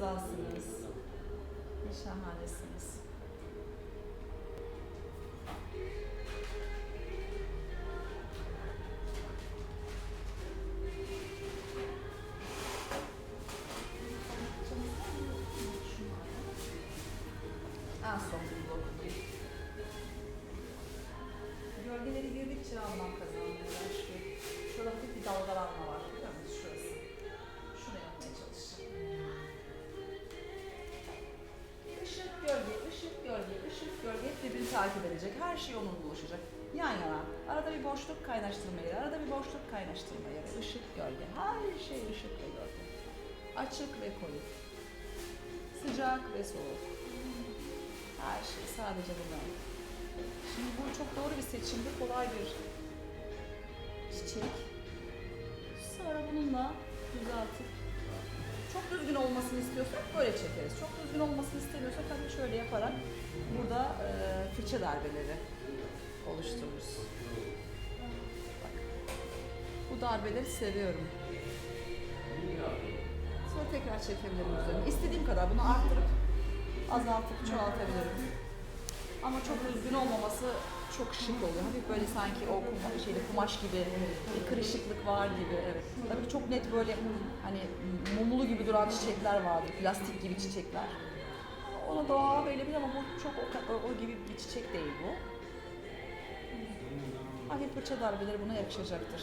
güzelsiniz. Ne şahanesiniz. En son bir blok. Gölgeleri girdikçe anlam kazanmaya başlıyor. Hafif bir dalgalanma takip edecek. Her şey onun buluşacak. Yan yana. Arada bir boşluk kaynaştırma yeri, arada bir boşluk kaynaştırma yeri. Işık, gölge. Her şey ışık ve gölge. Açık ve koyu. Sıcak ve soğuk. Her şey sadece bunlar. Şimdi bu çok doğru bir seçimdi. Kolay bir çiçek. Sonra bununla düzeltip çok düzgün olmasını istiyorsak böyle çekeriz. Çok düzgün olmasını istemiyorsak tabii şöyle yaparak burada e, fırça darbeleri oluştururuz. Bak. Bu darbeleri seviyorum. Sonra tekrar çekebilirim üzerine. İstediğim kadar bunu arttırıp azaltıp çoğaltabilirim. Ama çok düzgün olmaması çok şık oluyor. Hafif böyle sanki o kuma- şeyli kumaş gibi bir kırışıklık var gibi. Evet. Tabii çok net böyle hani mumulu gibi duran çiçekler vardır. Plastik gibi çiçekler. Ona doğa verebilir ama bu çok o, o gibi bir çiçek değil bu. Hafif fırça darbeleri buna yakışacaktır.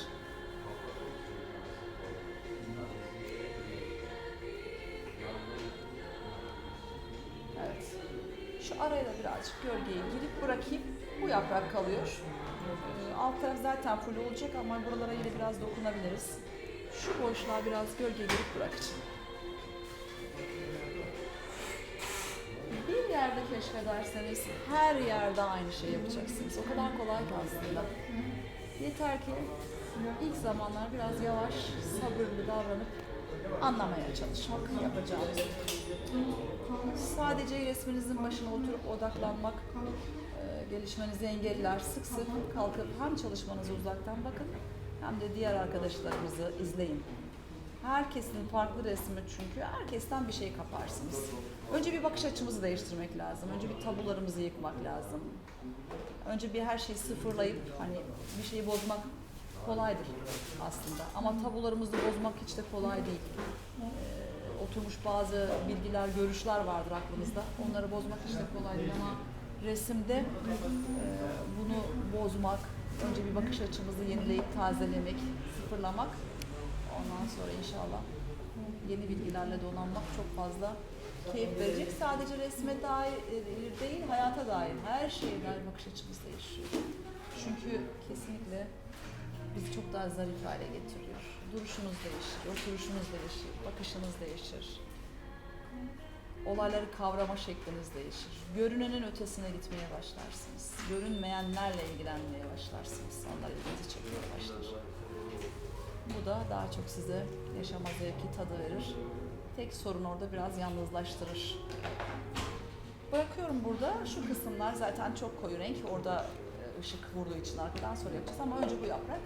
Şu araya da birazcık gölgeye girip bırakayım. Bu yaprak kalıyor. Ee, alt taraf zaten full olacak ama buralara yine biraz dokunabiliriz. Şu boşluğa biraz gölge girip bırakacağım. Bir yerde keşfederseniz her yerde aynı şey yapacaksınız. O kadar kolay ki aslında. Yeter ki ilk zamanlar biraz yavaş, sabırlı davranıp anlamaya çalışmak yapacağımız. Sadece resminizin başına oturup odaklanmak e, gelişmenizi engeller. Sık sık kalkıp hem çalışmanızı uzaktan bakın hem de diğer arkadaşlarınızı izleyin. Herkesin farklı resmi çünkü herkesten bir şey kaparsınız. Önce bir bakış açımızı değiştirmek lazım. Önce bir tabularımızı yıkmak lazım. Önce bir her şeyi sıfırlayıp hani bir şeyi bozmak kolaydır aslında. Ama tabularımızı bozmak hiç de kolay değil. Ee, oturmuş bazı bilgiler, görüşler vardır aklımızda. Onları bozmak hiç de kolay değil ama resimde e, bunu bozmak, önce bir bakış açımızı yenileyip tazelemek, sıfırlamak. Ondan sonra inşallah yeni bilgilerle donanmak çok fazla keyif verecek. Sadece resme dair e, değil, hayata dair, her şeye dair bakış açımız değişiyor. Çünkü kesinlikle bizi çok daha zarif hale getiriyor. Duruşunuz değişir, oturuşunuz değişir, bakışınız değişir. Olayları kavrama şekliniz değişir. Görünenin ötesine gitmeye başlarsınız. Görünmeyenlerle ilgilenmeye başlarsınız. Onlar ilginizi çekmeye başlar. Bu da daha çok size yaşama zevki, tadı verir. Tek sorun orada biraz yalnızlaştırır. Bırakıyorum burada. Şu kısımlar zaten çok koyu renk. Orada ışık vurduğu için arkadan sonra yapacağız ama önce bu yaprak.